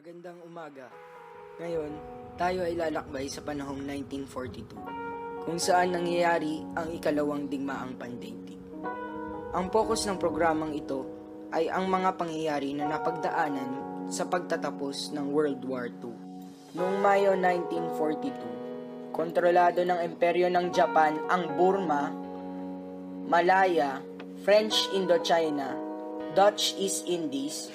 Magandang umaga. Ngayon, tayo ay lalakbay sa panahong 1942, kung saan nangyayari ang ikalawang digmaang pandaigdig. Ang focus ng programang ito ay ang mga pangyayari na napagdaanan sa pagtatapos ng World War II. Noong Mayo 1942, kontrolado ng imperyo ng Japan ang Burma, Malaya, French Indochina, Dutch East Indies,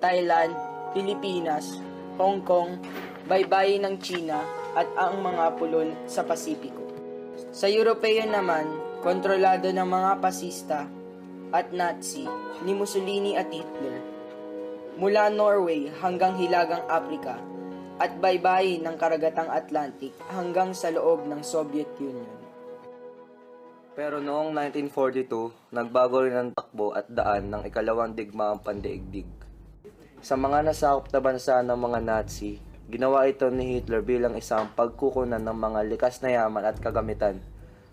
Thailand, Pilipinas, Hong Kong, baybayin ng China at ang mga pulon sa Pasipiko. Sa Europeo naman, kontrolado ng mga pasista at Nazi ni Mussolini at Hitler. Mula Norway hanggang Hilagang Afrika at baybayin ng Karagatang Atlantic hanggang sa loob ng Soviet Union. Pero noong 1942, nagbago rin ang takbo at daan ng ikalawang digmaang pandaigdig. Sa mga nasakop na bansa ng mga Nazi, ginawa ito ni Hitler bilang isang pagkukunan ng mga likas na yaman at kagamitan,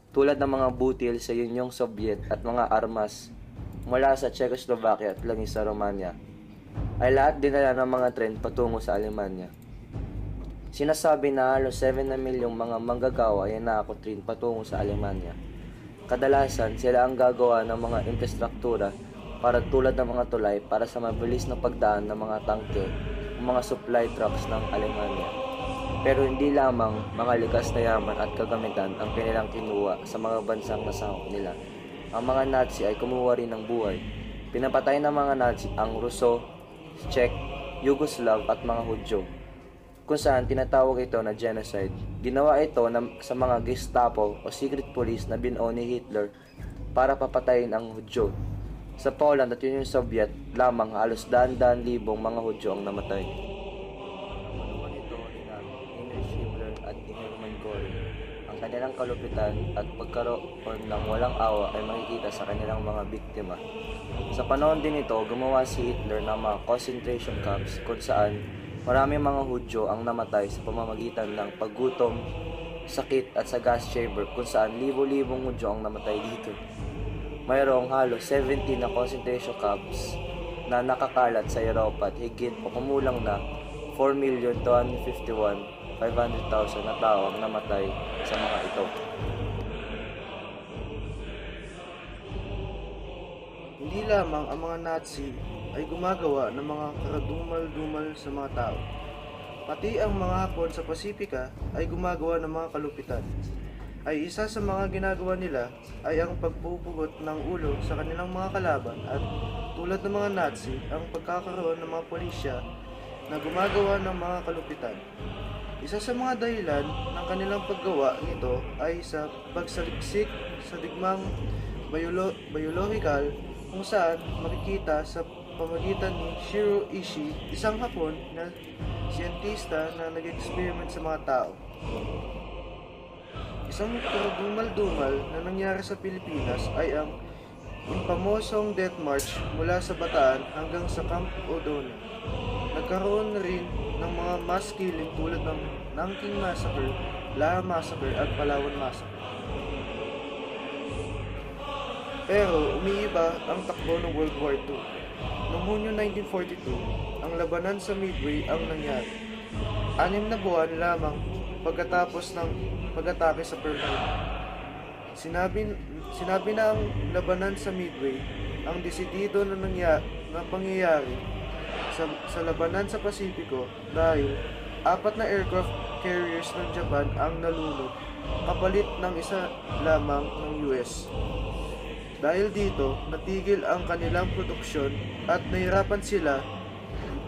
tulad ng mga butil sa Yunyong Soviet at mga armas mula sa Czechoslovakia at langis sa Romania, ay lahat dinala ng mga tren patungo sa Alemanya. Sinasabi na halos 7 na milyong mga manggagawa ay nakakot rin patungo sa Alemanya. Kadalasan, sila ang gagawa ng mga infrastruktura para tulad ng mga tulay para sa mabilis na pagdaan ng mga tangke o mga supply trucks ng Alemanya. Pero hindi lamang mga likas na yaman at kagamitan ang kanilang kinuha sa mga bansang nasakop nila. Ang mga Nazi ay kumuha rin ng buhay. Pinapatay ng mga Nazi ang Ruso, Czech, Yugoslav at mga Hudyo kung saan tinatawag ito na genocide. Ginawa ito na, sa mga Gestapo o secret police na binuo ni Hitler para papatayin ang Hudyo. Sa Poland at Union Soviet, lamang halos daan-daan libong mga Hudyo ang namatay. Napanuhan ito nila Heinrich Himmler at Hermann Göring. Ang kanilang kalupitan at pagkaroon ng walang awa ay makikita sa kanilang mga biktima. Sa panahon din ito, gumawa si Hitler ng mga concentration camps kung saan Maraming mga Hudyo ang namatay sa pamamagitan ng paggutom, sakit at sa gas chamber kung saan libo-libong Hudyo ang namatay dito. Mayroong halos 70 na concentration camps na nakakalat sa Europa at higit o kumulang na 4,251,500,000 na tao ang namatay sa mga ito. Hindi lamang ang mga Nazi ay gumagawa ng mga karadumal-dumal sa mga tao. Pati ang mga Hapon sa Pasipika ay gumagawa ng mga kalupitan. Ay isa sa mga ginagawa nila ay ang pagpupugot ng ulo sa kanilang mga kalaban at tulad ng mga Nazi ang pagkakaroon ng mga pulisya na gumagawa ng mga kalupitan. Isa sa mga dahilan ng kanilang paggawa nito ay sa pagsaliksik sa digmang biolo- biological kung saan makikita sa pamagitan ni Shiro Ishii, isang Hapon na siyentista na nag-experiment sa mga tao. Isang kadumal-dumal na nangyari sa Pilipinas ay ang impamosong death march mula sa Bataan hanggang sa Camp Odono. Nagkaroon na rin ng mga mass killing tulad ng Nanking Massacre, Laha Massacre at Palawan Massacre. Pero umiiba ang takbo ng World War II. Noong Hunyo 1942, ang labanan sa Midway ang nangyari. Anim na buwan lamang pagkatapos ng pag-atake sa Pearl. Sinabi, sinabi na ang labanan sa Midway ang desidido na, nangya, na pangyayari sa, sa labanan sa Pasipiko dahil apat na aircraft carriers ng Japan ang nalunod kapalit ng isa lamang ng US. Dahil dito, natigil ang kanilang produksyon at nahirapan sila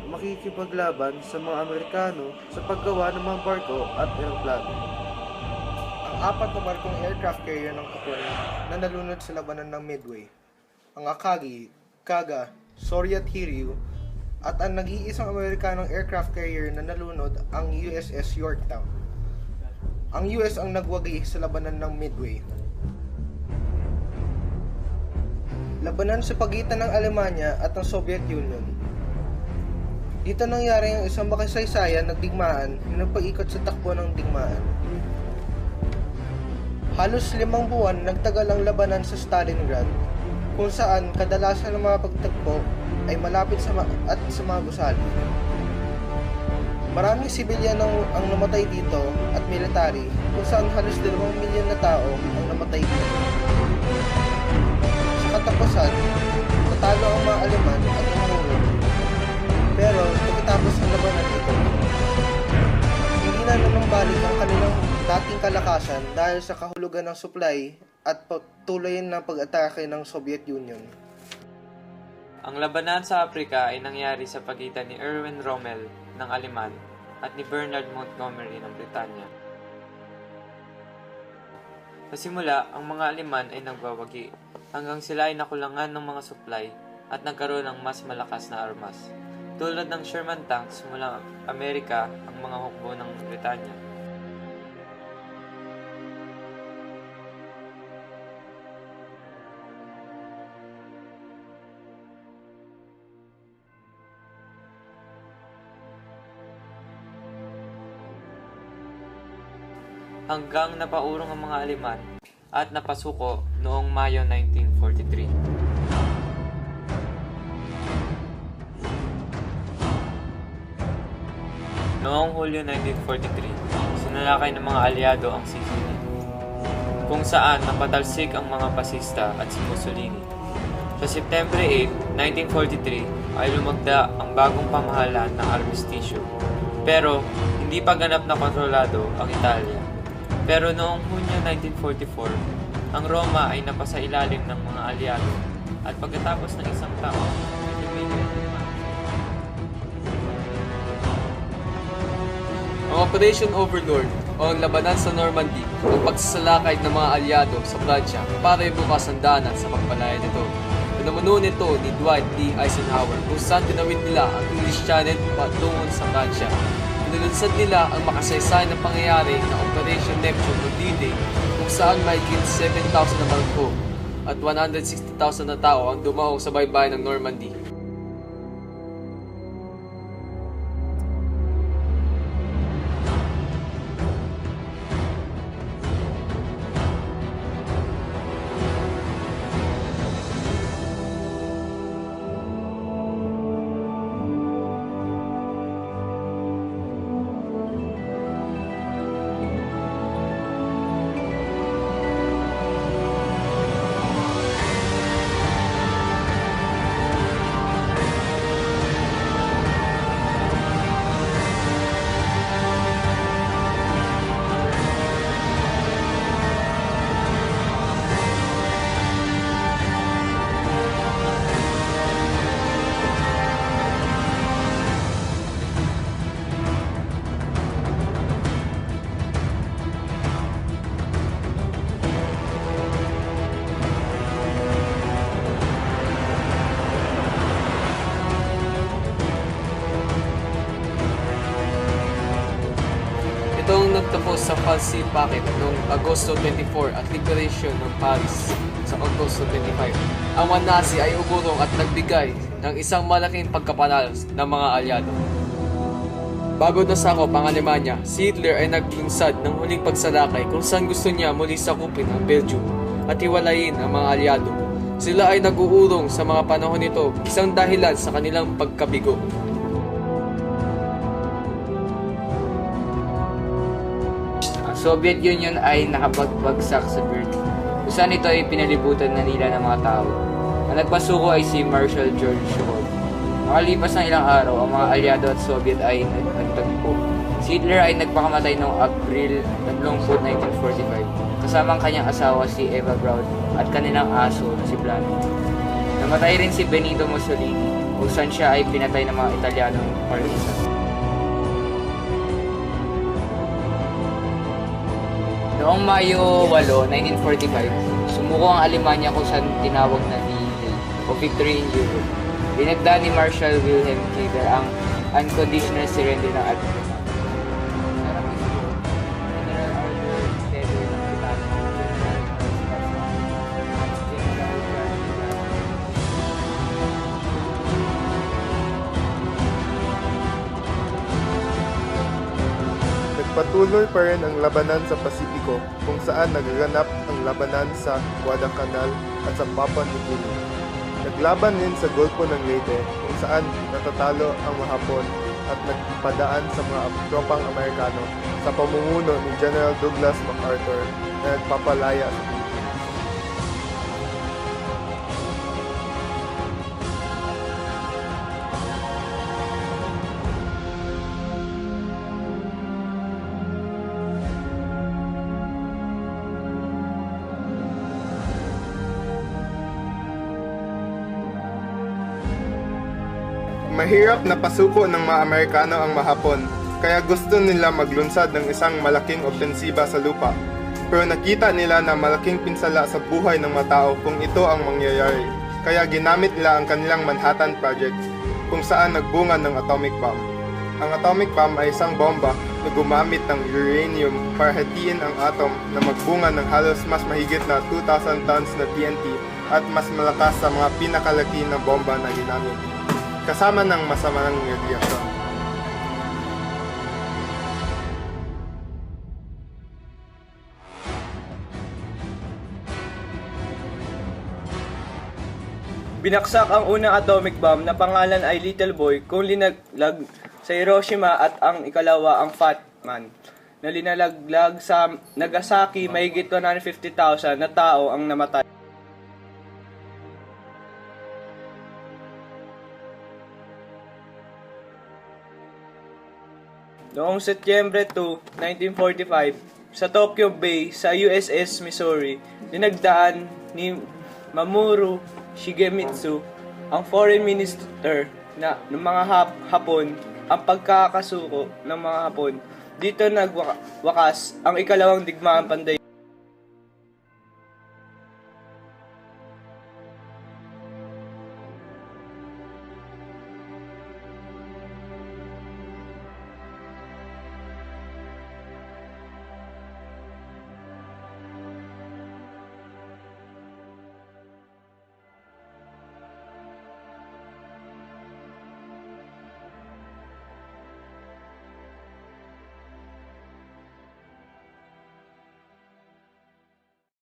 makikipaglaban sa mga Amerikano sa paggawa ng mga barko at eroplano. Apat na barkong aircraft carrier ng Hapon na nalunod sa labanan ng Midway, ang Akagi, Kaga, Sorry at Hiryu, at ang nag-iisang Amerikanong aircraft carrier na nalunod ang USS Yorktown. Ang US ang nagwagi sa labanan ng Midway. Labanan sa pagitan ng Alemanya at ng Soviet Union. Dito nangyari ang isang makasaysayan ng digmaan na nagpag-ikot sa takbo ng digmaan. Halos limang buwan nagtagal ang labanan sa Stalingrad, kung saan kadalasan ng mga pagtagpo ay malapit sa ma- at sa mga gusali. Maraming sibilyan ang, ang namatay dito at military kung saan halos 2 milyon na tao ang namatay dito. Sa katapusan, natalo ang mga Aleman at umuro. Pero pagkatapos ng labanan ito, hindi na nanumbalik ang kanilang dating kalakasan dahil sa kahulugan ng supply at patuloy na pag-atake ng Soviet Union. Ang labanan sa Afrika ay nangyari sa pagitan ni Erwin Rommel ng Aleman at ni Bernard Montgomery ng Britanya. Sa simula, ang mga Aleman ay nagwawagi hanggang sila ay nakulangan ng mga supply at nagkaroon ng mas malakas na armas. Tulad ng Sherman tanks mula Amerika ang mga hukbo ng Britanya. hanggang napaurong ang mga Aleman at napasuko noong Mayo 1943. Noong Hulyo 1943, sinalakay ng mga aliado ang Sicily, kung saan napatalsik ang mga pasista at si Mussolini. Sa September 8, 1943, ay lumagda ang bagong pamahalaan ng armisticio. Pero, hindi pa ganap na kontrolado ang Italia. Pero noong Hunyo 1944, ang Roma ay napasa ilalim ng mga aliado at pagkatapos ng isang taon, Ang Operation Overlord o ang labanan sa Normandy ang pagsasalakay ng mga aliado sa Pransya para ibukas ang daanan sa pagpalaya nito. Pinamuno nito ni Dwight D. Eisenhower kung saan tinawid nila ang English Channel patungo sa Pransya. Pinulunsad nila ang makasaysayan ng pangyayari na Operation Neptune o D-Day kung saan mahigit 7,000 na barko at 160,000 na tao ang dumahong sa baybayin ng Normandy. Falsi Packet noong Agosto 24 at Liberation ng Paris sa Agosto 25. Ang mga ay umurong at nagbigay ng isang malaking pagkapanalo ng mga alyado. Bago nasakop ang Alemanya, si Hitler ay naglunsad ng huling pagsalakay kung saan gusto niya muli sakupin ang Belgium at hiwalayin ang mga alyado. Sila ay nag-uurong sa mga panahon nito, isang dahilan sa kanilang pagkabigo. Soviet Union ay nakapagbagsak sa Berlin, kung ito ay pinalibutan na nila ng mga tao. Ang nagpasuko ay si Marshal George Shulman. Makalipas ng ilang araw, ang mga aliado at Soviet ay nag- nagtagpo. Si Hitler ay nagpakamatay noong April 20, 1945, kasama ang kanyang asawa si Eva Braun at kanilang aso na si Blanco. Namatay rin si Benito Mussolini, kung saan siya ay pinatay ng mga Italianong partisan. Noong Mayo 8, 1945, sumuko ang Alemanya kung saan tinawag na ni o Victory in Europe. Dinagda ni Marshal Wilhelm Kiefer ang unconditional surrender ng Alemanya. Nagpatuloy pa rin ang labanan sa Pasipiko kung saan nagaganap ang labanan sa Guadalcanal at sa Papua New Guinea. Naglaban din sa Golfo ng Leyte kung saan natatalo ang Hapon at nagpadaan sa mga tropang Amerikano sa pamumuno ni General Douglas MacArthur na nagpapalaya sa Mahirap na pasuko ng mga Amerikano ang mahapon, kaya gusto nila maglunsad ng isang malaking opensiba sa lupa. Pero nakita nila na malaking pinsala sa buhay ng mga tao kung ito ang mangyayari. Kaya ginamit nila ang kanilang Manhattan Project, kung saan nagbunga ng atomic bomb. Ang atomic bomb ay isang bomba na gumamit ng uranium para hatiin ang atom na magbunga ng halos mas mahigit na 2,000 tons na TNT at mas malakas sa mga pinakalaki na bomba na ginamit kasama ng masamang radyasyon. Binaksak ang unang atomic bomb na pangalan ay Little Boy kung linaglag sa Hiroshima at ang ikalawa ang Fat Man na linalaglag sa Nagasaki mahigit 150,000 na tao ang namatay. Noong Setyembre 2, 1945, sa Tokyo Bay sa USS Missouri, dinagdaan ni Mamoru Shigemitsu, ang foreign minister na ng mga hap- Hapon, ang pagkakasuko ng mga Hapon. Dito nagwakas ang ikalawang digmaan panday